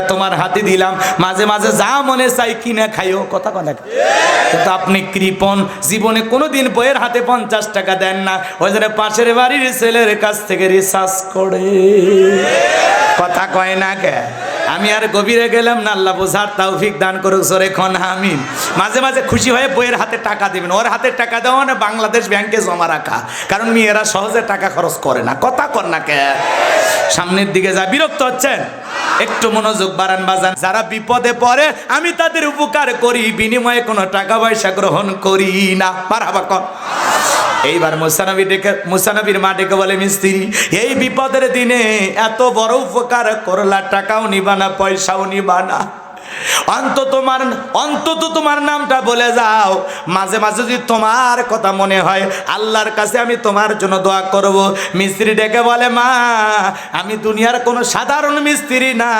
তোমার হাতে দিলাম। মাঝে মাঝে যা মনে চাই কিনে খাইও। কথা কথা কিন্তু আপনি কৃপন জীবনে কোনোদিন বইয়ের হাতে পঞ্চাশ টাকা দেন না। ওই জন্য পাশের বাড়ির ছেলের কাছ থেকে রিসার্চ করে। কথা কয় না কে? আমি আর গভীরে গেলাম না। আল্লাহ বোঝার তৌফিক দান করুক সরে খন আমিন। মাঝে মাঝে খুশি হয়ে বইয়ের হাতে টাকা দিবেন। ওর হাতে টাকা দেওয়া না বাংলাদেশ ব্যাংকে জমা রাখা। কারণ মেয়েরা সহজে টাকা খরচ করে না। কথা কর না কে? সামনের দিকে যা, বিরক্ত হচ্ছেন? একটু মনোযোগ বাড়ান বাজান। যারা বিপদে পড়ে, আমি তাদের উপকার করি, বিনিময়ে কোনো টাকা পয়সা গ্রহণ করি না। পারাবা কর। এইবার মুসানবী ডেকে, মুসানবীর মা ডেকে বলে, মিস্ত্রি, এই বিপদের দিনে এত বড় উপকার করলা, টাকাও নিবানা পয়সাও নিবা না। অন্তত তোমার অন্তত তোমার নামটা বলে যাও। মাঝে মাঝে যদি তোমার কথা মনে হয়, আল্লাহর কাছে আমি তোমার জন্য দোয়া করব। মিস্ত্রি ডেকে বলে, মা, আমি দুনিয়ার কোনো সাধারণ মিস্ত্রি না।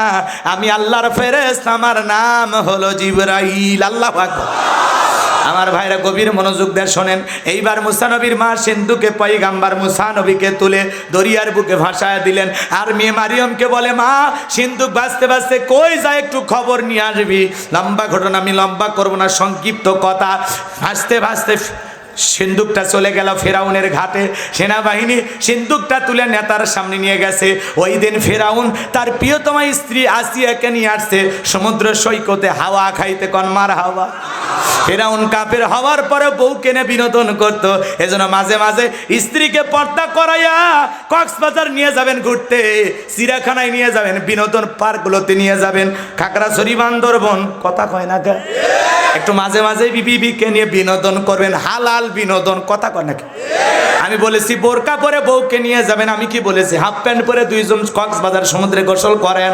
আমি আল্লাহর ফেরেস আমার নাম হলো জিবরাইল। আল্লাহ আকবার। আমার ভাইরা গভীর মনোযোগ দেয় শোনেন। এইবার মুসানবীর মা সিন্ধুকে পৈগাম্বার মুসানবীকে তুলে দরিয়ার বুকে ভাসায় দিলেন। আর মেয়ে মারিয়মকে বলে, মা, সিন্ধু বাঁচতে বাঁচতে কই যায় একটু খবর নিয়ে আসবি? লম্বা ঘটনা, আমি লম্বা করব না, সংক্ষিপ্ত কথা। ভাসতে ভাসতে সিন্দুকটা চলে গেল ফেরাউনের ঘাটে। সেনাবাহিনী সিন্দুকটা তুলে নেতার সামনে নিয়ে গেছে। ওই দিন ফেরাউন তার প্রিয়তমা স্ত্রী আসিয়াকে নিয়ে আসছে। সমুদ্র সৈকতে হাওয়া খাইতে কনমার হাওয়া। ফেরাউন কাপের হওয়ার পরে বউ কেনে বিনোদন করতো। এজন্য মাঝে মাঝে স্ত্রীকে পর্দা করাইয়া কক্সবাজার নিয়ে যাবেন ঘুরতে। চিড়াখানায় নিয়ে যাবেন, বিনোদন পার্কগুলোতে নিয়ে যাবেন। খাগড়াছড়ি, বান্দরবন, কথা কয় না কে? একটু মাঝে মাঝে বিবিকে নিয়ে বিনোদন করবেন, হালাল বিনোদন, কথা নাকি? আমি বলেছি, বোরকা পরে বউকে নিয়ে যাবেন, আমি কি বলেছি? হাফ প্যান্ট পরে দুইজন কক্সবাজার সমুদ্রে গোসল করেন।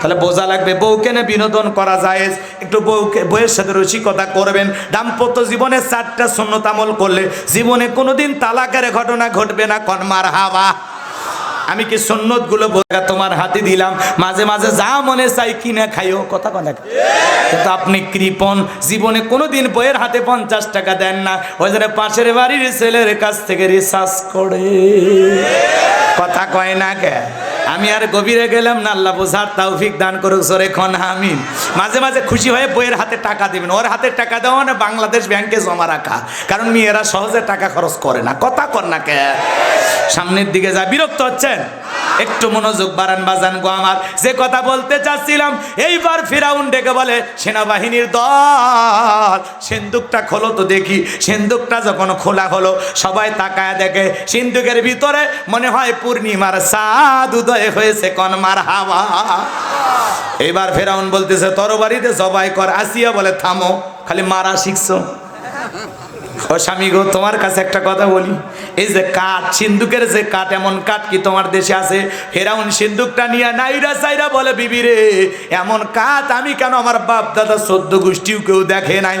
তাহলে বোঝা লাগবে, বউকে নিয়ে বিনোদন করা যায়। একটু বউকে, বউয়ের সাথে রসিকতা করবেন। দাম্পত্য জীবনে চারটা শূন্যতামল করলে জীবনে কোনোদিন তালাকের ঘটনা ঘটবে না, কনমার হাওয়া। আমি কি সন্ন্যতগুলো বোঝা তোমার হাতে দিলাম? মাঝে মাঝে যা মনে চাই কিনে খাইও। কথা কথা কিন্তু আপনি কৃপন জীবনে কোনোদিন বইয়ের হাতে পঞ্চাশ টাকা দেন না। ওই জন্য পাশের বাড়ির ছেলের কাছ থেকে রিসার্চ করে। কথা কয় না কে? আমি আর গভীরে গেলাম না, আল্লাহ বোঝার তৌফিক দান করুক সরে খন আমিন। মাঝে মাঝে খুশি হয়ে বইয়ের হাতে টাকা দিবেন। ওর হাতে টাকা দেওয়া না বাংলাদেশ ব্যাংকে জমা রাখা। কারণ মেয়েরা সহজে টাকা খরচ করে না। কথা কর না কে? সামনের দিকে যা, বিরক্ত হচ্ছেন? একটু মনোযোগ বাড়ান বাজান গো আমার। যে কথা বলতে চাচ্ছিলাম, এইবার ফিরাউন ডেকে বলে, সেনাবাহিনীর দল সিন্দুকটা খোলো তো দেখি। সিন্দুকটা যখন খোলা হলো, সবাই তাকায় দেখে সিন্দুকের ভিতরে মনে হয় পূর্ণিমার সাদ উদয় হয়েছে কনমার হাওয়া এবার ফেরাউন বলতেছে, তরবারিতে জবাই কর, আসিয়া বলে, থামো, খালি মারা শিখছো। ও স্বামী গো তোমার কাছে একটা কথা বলি। এই যে কাঠ, সিন্ধুকের যে কাঠ, এমন কাঠ কি তোমার দেশে আছে? ফেরাউন সিন্ধুকটা নিয়ে নাইরা সাইরা বলে, বিবি রে, এমন কাঠ আমি কেন আমার বাপ, দাদা, সদ্য গোষ্ঠীও কেউ দেখে নাই?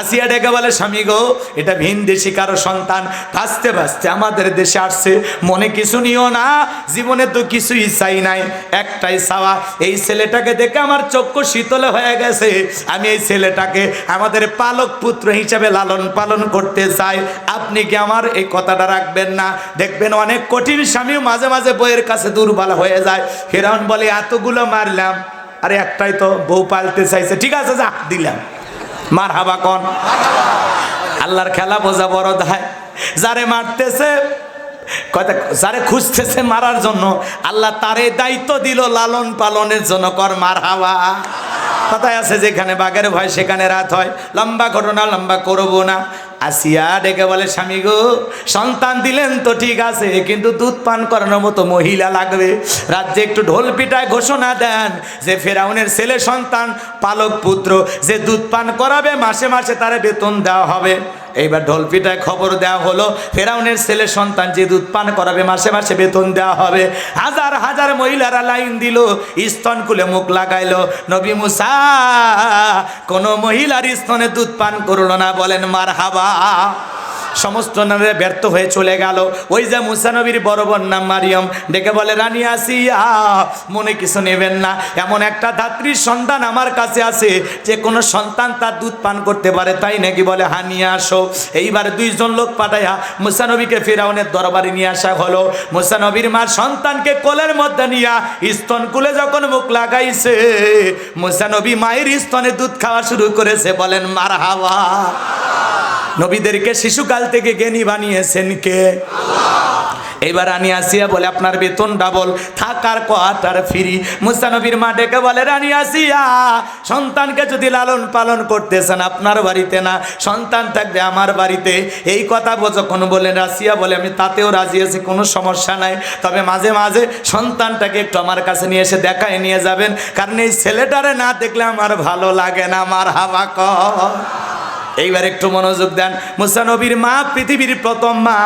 আসিয়া ডেকে বলে, স্বামী গো, এটা ভিন দেশি কারও সন্তান। ভাসতে ভাসতে আমাদের দেশে আসছে। মনে কিছু নিও না, জীবনে তো কিছুই চাই নাই। একটাই চাওয়া, এই ছেলেটাকে দেখে আমার চক্ষু শীতলে হয়ে গেছে। আমি এই ছেলেটাকে আমাদের পালক পুত্র হিসাবে লালন পালন করতে চাই। আপনি কি আমার এই কথাটা রাখবেন না? দেখবেন অনেক কঠিন স্বামীও মাঝে মাঝে বইয়ের কাছে দুর্বল হয়ে যায়। ফেরাউন বলে, এতগুলো মারলাম, আরে একটাই তো বউ পালতে চাইছে। ঠিক আছে, যা, দিলাম। মার হাবা কন। আল্লাহর খেলা বোঝা বড় দায়। যারে মারতেছে যারে খুঁজতেছে মারার জন্য, আল্লাহ তারে দায়িত্ব দিল লালন পালনের জন্য কর মার হাওয়া কথায় আছে, যেখানে বাঘের ভয়, সেখানে রাত হয়। লম্বা ঘটনা, লম্বা করব না। আসিয়া ডেকে বলে, স্বামী গো, সন্তান দিলেন তো ঠিক আছে, কিন্তু দুধ পান করানোর মতো মহিলা লাগবে। রাজ্যে একটু ঢোল পিটায় ঘোষণা দেন যে, ফেরাউনের ছেলে সন্তান, পালক পুত্র, যে দুধ পান করাবে, মাসে মাসে তারে বেতন দেওয়া হবে। এইবার ঢোলপিটায় খবর দেওয়া হলো, ফেরাউনের ছেলে সন্তান যে দুধ পান করাবে, মাসে মাসে বেতন দেওয়া হবে। হাজার হাজার মহিলারা লাইন দিল, স্তন কুলে মুখ লাগাইলো। নবী মুসা, কোনো মহিলার স্তনে দুধ পান করল না, বলেন মার হাবা সমস্ত নারীরা ব্যর্থ হয়ে চলে গেল। ওই যে মুসানবীর বড় বোন নাম মারিয়ম, ডেকে বলে, রানী আসিয়া, মনে কিছু নেবেন না। এমন একটা ধাত্রীর সন্তান আমার কাছে আছে, যে কোনো সন্তান তার দুধ পান করতে পারে, তাই নাকি বলে হানিয়ে আসো। এইবার দুইজন লোক পাঠাইয়া মুসানবীকে ফেরাউনের দরবারে নিয়ে আসা হলো। মুসানবীর মা সন্তানকে কোলের মধ্যে নিয়া স্তন কুলে যখন মুখ লাগাইছে মুসানবী মায়ের স্তনে দুধ খাওয়া শুরু করেছে। বলেন মার হাওয়া নবীদেরকে শিশুকাল থেকে জ্ঞানী বানিয়েছেন কে? এবার রানী আসিয়া বলে, আপনার বেতন ডাবল থাকার কোয়ার্টার ফ্রি। মুসানবীর মা ডেকে বলে, রানী আসিয়া, সন্তানকে যদি লালন পালন করতেছেন, আপনার বাড়িতে না, সন্তান থাকবে আমার বাড়িতে। এই কথা যখন বলেন রাশিয়া বলে, আমি তাতেও রাজি আছি, কোনো সমস্যা নাই। তবে মাঝে মাঝে সন্তানটাকে একটু আমার কাছে নিয়ে এসে দেখায় নিয়ে যাবেন। কারণ এই ছেলেটারে না দেখলে আমার ভালো লাগে না আমার হাওয়া কর। এইবার একটু মনোযোগ দেন। মুসানবীর মা পৃথিবীর প্রথম মা,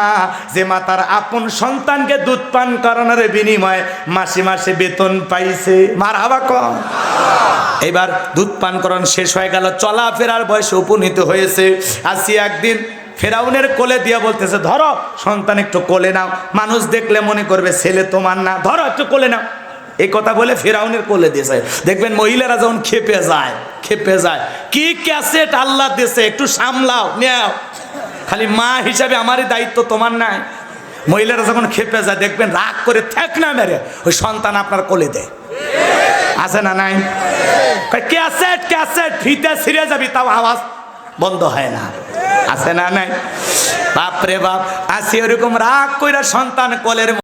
যে মা তার আপন সন্তানকে দুধ পান করানোর বিনিময়ে মাসে মাসে বেতন পাইছে। মার হাবা কম। এবার দুধ পান করানো শেষ হয়ে গেল, চলাফেরার বয়সে উপনীত হয়েছে। আসি একদিন ফেরাউনের কোলে দিয়ে বলতেছে, ধরো, সন্তান একটু কোলে নাও। মানুষ দেখলে মনে করবে ছেলে তোমার না। ধরো, একটু কোলে নাও। এই কথা বলে ফেরাউনের কোলে দিয়েছে। দেখবেন মহিলারা যখন খেপে যায় খেপে যায়। কি ক্যাসেট আল্লাহ দিয়েছে? একটু সামলাও নেও খালি মা হিসাবে আমারই দায়িত্ব, তোমার নাই। মহিলারা যখন খেপে যায়, দেখবেন রাগ করে থাক না মেরে, ওই সন্তান আপনার কোলে দেয়। আছে না নাই? ক্যাসেট ক্যাসেট ফিতে ছিঁড়ে যাবি, তাও আওয়াজ বন্ধ হয় না। আছে না নাই? বাপরে বাপ, আসি ওরকম রাগ কইরা সন্তান কোলের